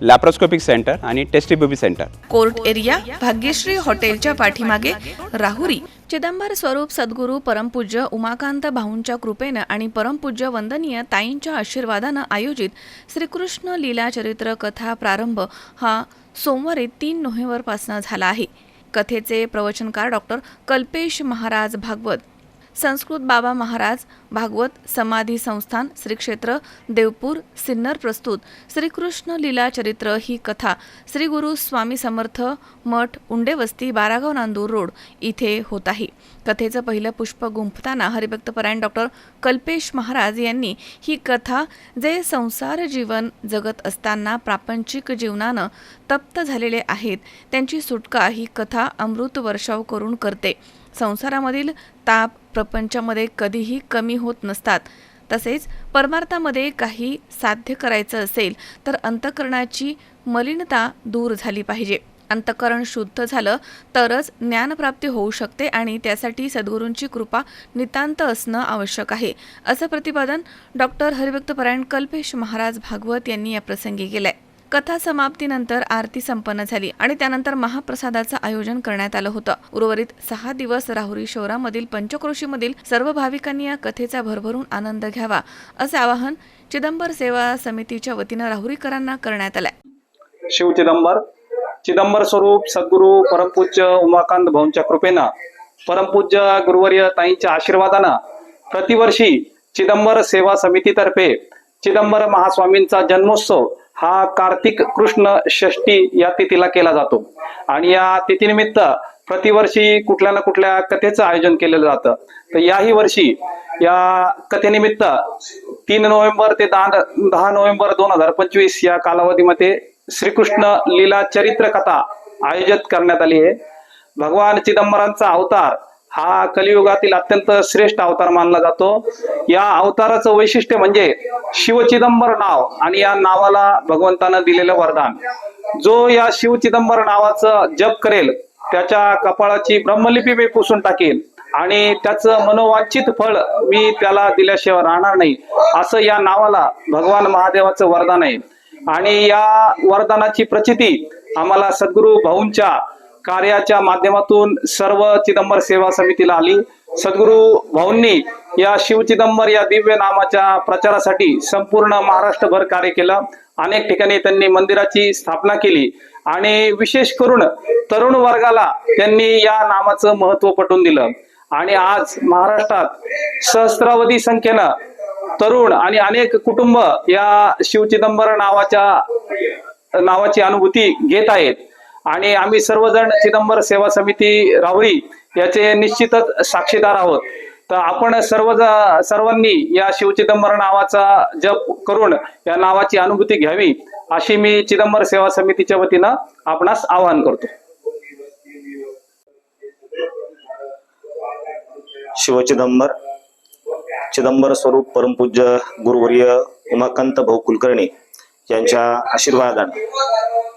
Laparoscopic centre आणि test baby centre court area Bhagyashree हॉटेलच्या पाठीमागे राहुरी. चिदंबर स्वरूप सद्गुरू परमपूज्य उमाकांत भाऊंच्या कृपेनं आणि परमपूज्य वंदनीय ताईंच्या आशीर्वादानं आयोजित श्रीकृष्ण लीला चरित्र कथा प्रारंभ हा सोमवारी तीन नोव्हेंबरपासून झाला आहे. कथेचे प्रवचनकार डॉक्टर कल्पेश महाराज भागवत. संस्कृत बाबा महाराज भागवत समाधी संस्थान श्री क्षेत्र देवपूर सिन्नर प्रस्तुत. श्रीकृष्ण लीला चरित्र ही कथा. श्री गुरु स्वामी समर्थ मठ उंडेवस्ती बारागाव नांदूर रोड इथे होत आहे. कथेचं पहिलं पुष्प गुंफताना हरिभक्तपरायण डॉक्टर कल्पेश महाराज यांनी ही कथा जे संसार जीवन जगत असताना प्रापंचिक जीवनानं तप्त झालेले आहेत त्यांची सुटका ही कथा अमृत वर्षाव करून करते. संसारामधील ताप प्रपंचामध्ये कधीही कमी होत नसतात. तसेच परमार्थामध्ये काही साध्य करायचं असेल तर अंतकरणाची मलिनता दूर झाली पाहिजे. अंतकरण शुद्ध झालं तरच ज्ञानप्राप्ती होऊ शकते आणि त्यासाठी सद्गुरूंची कृपा नितांत असणं आवश्यक आहे असं प्रतिपादन डॉक्टर हरिभक्त परायण कल्पेश महाराज भागवत यांनी या प्रसंगी आहे कथा समाप्तीनंतर आरती संपन्न झाली आणि त्यानंतर महाप्रसादाचं आयोजन करण्यात आलं होतं. उर्वरित सहा दिवस राहुरी शहरामधील पंचक्रोशीमधील सर्व भाविकांनी या कथेचा भरभरून आनंद घ्यावा असे आवाहन चिदंबर सेवा समितीच्या वतीनं राहुरीकरांना करण्यात आलंय. शिव चिदंबर. चिदंबर स्वरूप सद्गुरू परमपूज्य उमाकांत भाऊंच्या कृपेनं परमपूज्य गुरुवर्य ताईंच्या आशीर्वादानं प्रतिवर्षी चिदंबर सेवा समितीतर्फे चिदंबर महास्वामींचा जन्मोत्सव हा कार्तिक कृष्ण षष्टी या तिथीला केला जातो. आणि या तिथीनिमित्त प्रतिवर्षी कुठल्या ना कुठल्या कथेचं आयोजन केलेलं जातं. तर याही वर्षी या कथेनिमित्त तीन नोव्हेंबर ते दहा दहा नोव्हेंबर दोन हजार पंचवीस या कालावधीमध्ये श्रीकृष्ण लीला चरित्र कथा आयोजित करण्यात आली आहे. भगवान चिदंबरांचा अवतार हा कलियुगातील अत्यंत श्रेष्ठ अवतार मानला जातो. या अवताराचं वैशिष्ट्य म्हणजे शिवचिदंबर नाव आणि या नावाला भगवंतानं दिलेलं वरदान. जो या शिवचिदंबर नावाचं जप करेल त्याच्या कपाळाची ब्रह्मलिपी मी पुसून टाकेल आणि त्याचं मनोवांछित फळ मी त्याला दिल्याशिवाय राहणार नाही असं या नावाला भगवान महादेवाचं वरदान आहे. आणि या वरदानाची प्रचिती आम्हाला सद्गुरू भाऊंच्या कार्याच्या माध्यमातून सर्व चिदंबर सेवा समितीला आली. सद्गुरू भाऊंनी या शिवचिदंबर या दिव्य नामाच्या प्रचारासाठी संपूर्ण महाराष्ट्रभर कार्य केलं. अनेक ठिकाणी त्यांनी मंदिराची स्थापना केली. आणि विशेष करून तरुण वर्गाला त्यांनी या नामाचं महत्त्व पटवून दिलं. आणि आज महाराष्ट्रात सहस्रावधी संख्येनं तरुण आणि अनेक कुटुंब या शिवचिदंबर नावाच्या नावाची अनुभूती घेत आहेत. आणि आम्ही सर्वजण चिदंबर सेवा समिती राहुरी याचे निश्चितच साक्षीदार आहोत. तर आपण सर्व सर्वांनी या शिवचिदंबर नावाचा जप करून या नावाची अनुभूती घ्यावी अशी मी चिदंबर सेवा समितीच्या वतीनं आपणास आवाहन करतो. शिवचिदंबर चिदंबर स्वरूप परमपूज्य गुरुवर्य उमाकांत भाऊ कुलकर्णी यांच्या आशीर्वादानं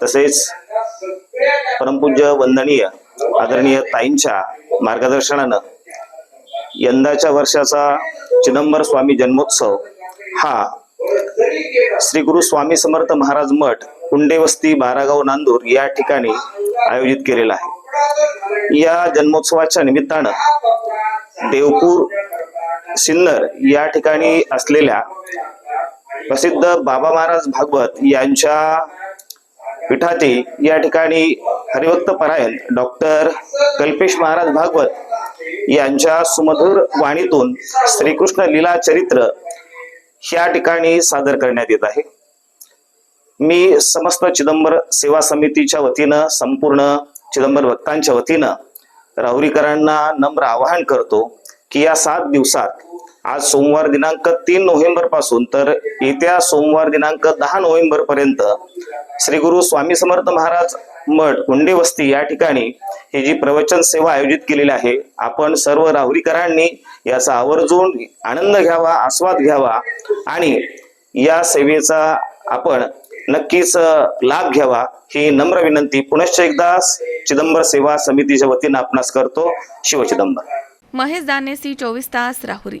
तसेच परमपूज्य वंदनीय आदरणीय ताईंच्या मार्गदर्शनानं यंदाच्या वर्षाचा चिदंबर स्वामी जन्मोत्सव हा श्री गुरु स्वामी समर्थ महाराज मठ कुंडेवस्ती बारागाव नांदूर या ठिकाणी आयोजित केलेला आहे. या जन्मोत्सवाच्या निमित्तानं देवपूर सिन्नर या ठिकाणी असलेल्या प्रसिद्ध बाबा महाराज भागवत यांच्या पीठाचे या ठिकाणी हरिभक्त परायण डॉक्टर कल्पेश महाराज भागवत यांच्या सुमधुर वाणीतून श्रीकृष्ण लीला चरित्र या ठिकाणी सादर करण्यात येत आहे. मी समस्त चिदंबर सेवा समितीच्या वतीनं संपूर्ण चिदंबर भक्तांच्या वतीनं राहुरीकरांना नम्र आवाहन करतो की या सात दिवसात आज सोमवार दिनांक तीन नोव्हेंबरपासून तर येत्या सोमवार दिनांक दहा नोव्हेंबर पर्यंत श्री गुरु स्वामी समर्थ महाराज मठ कुंडे वस्ती या ठिकाणी ही जी प्रवचन सेवा आयोजित केलेली आहे आपण सर्व राहुरीकरांनी याचा आवर्जून आनंद घ्यावा आस्वाद घ्यावा आणि या सेवेचा आपण नक्कीच लाभ घ्यावा ही नम्र विनंती. पुनश्च एकदा चिदंबर सेवा समितीच्या वतीनं आपणास करतो. शिवचिदंबर महेश दाने सी चोवीस तास राहुरी.